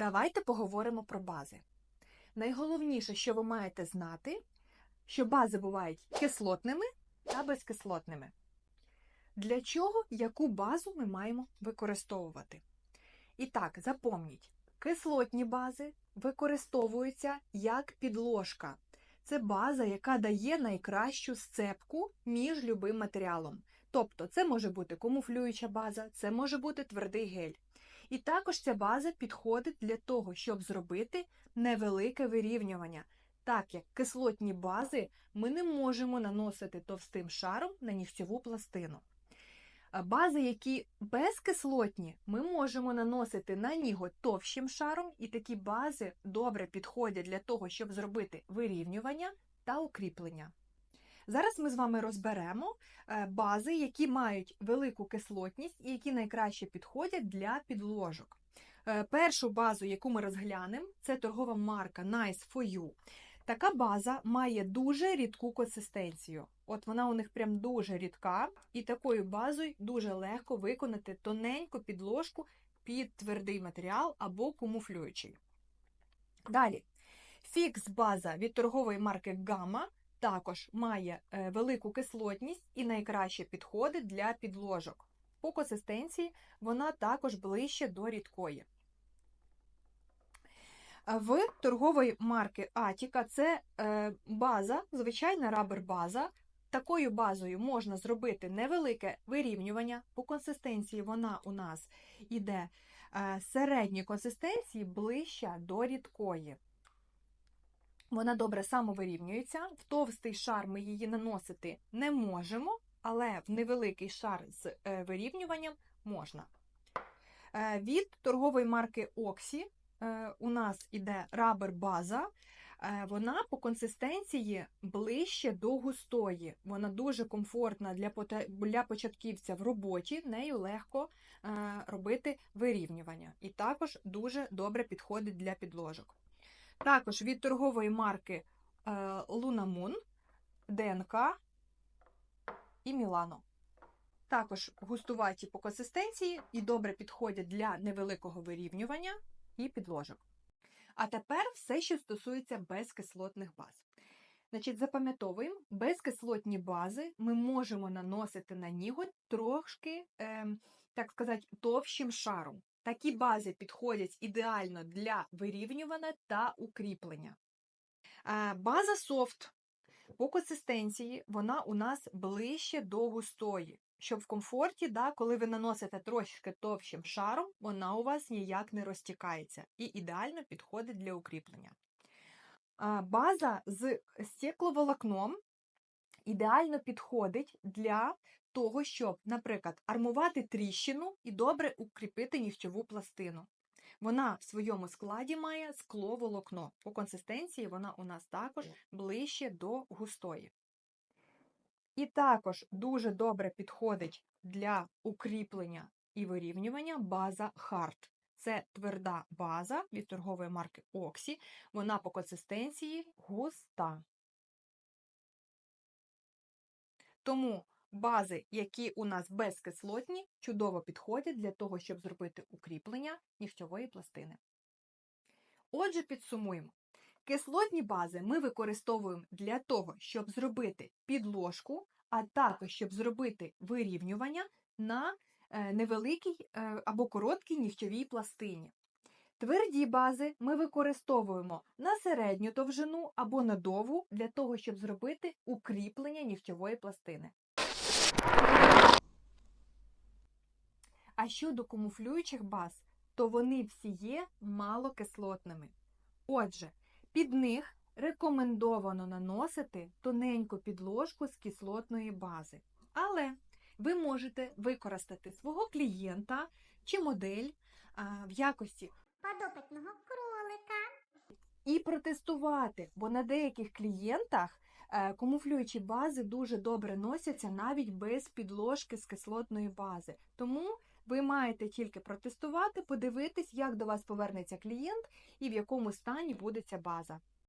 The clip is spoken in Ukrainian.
Давайте поговоримо про бази. Найголовніше, що ви маєте знати, що бази бувають кислотними та безкислотними. Для чого яку базу ми маємо використовувати? І так, запомніть, кислотні бази використовуються як підложка. Це база, яка дає найкращу сцепку між любим матеріалом. Тобто, це може бути камуфлююча база, це може бути твердий гель. І також ця база підходить для того, щоб зробити невелике вирівнювання. Так як кислотні бази ми не можемо наносити товстим шаром на нігтєву пластину. Бази, які безкислотні, ми можемо наносити на ніготь товщим шаром, і такі бази добре підходять для того, щоб зробити вирівнювання та укріплення. Зараз ми з вами розберемо е, бази, які мають велику кислотність і які найкраще підходять для підложок. Е, Першу базу, яку ми розглянемо, це торгова марка Nice for You. Така база має дуже рідку консистенцію. От вона у них прям дуже рідка, і такою базою дуже легко виконати тоненьку підложку під твердий матеріал або камуфлюючий. Далі, фікс база від торгової марки Gamma також має е, велику кислотність і найкраще підходить для підложок. По консистенції вона також ближче до рідкої. В торгової марки Атіка це е, база, звичайна рабер-база. Такою базою можна зробити невелике вирівнювання. По консистенції вона у нас іде е, середньої консистенції ближча до рідкої. Вона добре самовирівнюється. В товстий шар ми її наносити не можемо, але в невеликий шар з е, вирівнюванням можна. Е, Від торгової марки Oxy е, у нас іде рабер база. Вона по консистенції ближче до густої. Вона дуже комфортна для, початківця в роботі, нею легко робити вирівнювання. І також дуже добре підходить для підложок. Також від торгової марки е, Luna ДНК і Мілано. Також густуваті по консистенції і добре підходять для невеликого вирівнювання і підложок. А тепер все, що стосується безкислотних баз. Значить, запам'ятовуємо, безкислотні бази ми можемо наносити на ніготь трошки, ем, так сказати, товщим шаром. Такі бази підходять ідеально для вирівнювання та укріплення. База софт по консистенції вона у нас ближче до густої. Щоб в комфорті, да, коли ви наносите трошки товщим шаром, вона у вас ніяк не розтікається і ідеально підходить для укріплення. База з стекловолокном ідеально підходить для того, щоб, наприклад, армувати тріщину і добре укріпити нігтєву пластину. Вона в своєму складі має скловолокно. По консистенції вона у нас також ближче до густої. І також дуже добре підходить для укріплення і вирівнювання база Hard. Це тверда база від торгової марки Oxy. Вона по консистенції густа. Тому бази, які у нас безкислотні, чудово підходять для того, щоб зробити укріплення нігтьової пластини. Отже, підсумуємо. Кислотні бази ми використовуємо для того, щоб зробити підложку, а також щоб зробити вирівнювання на е, невеликій е, або короткій нігтьовій пластині. Тверді бази ми використовуємо на середню довжину або на довгу для того, щоб зробити укріплення нігтьової пластини. А щодо камуфлюючих баз, то вони всі є малокислотними. Отже, під них рекомендовано наносити тоненьку підложку з кислотної бази. Але ви можете використати свого клієнта чи модель в якості подопитного кролика. і протестувати, бо на деяких клієнтах е, камуфлюючі бази дуже добре носяться навіть без підложки з кислотної бази. Тому ви маєте тільки протестувати, подивитись, як до вас повернеться клієнт і в якому стані буде ця база.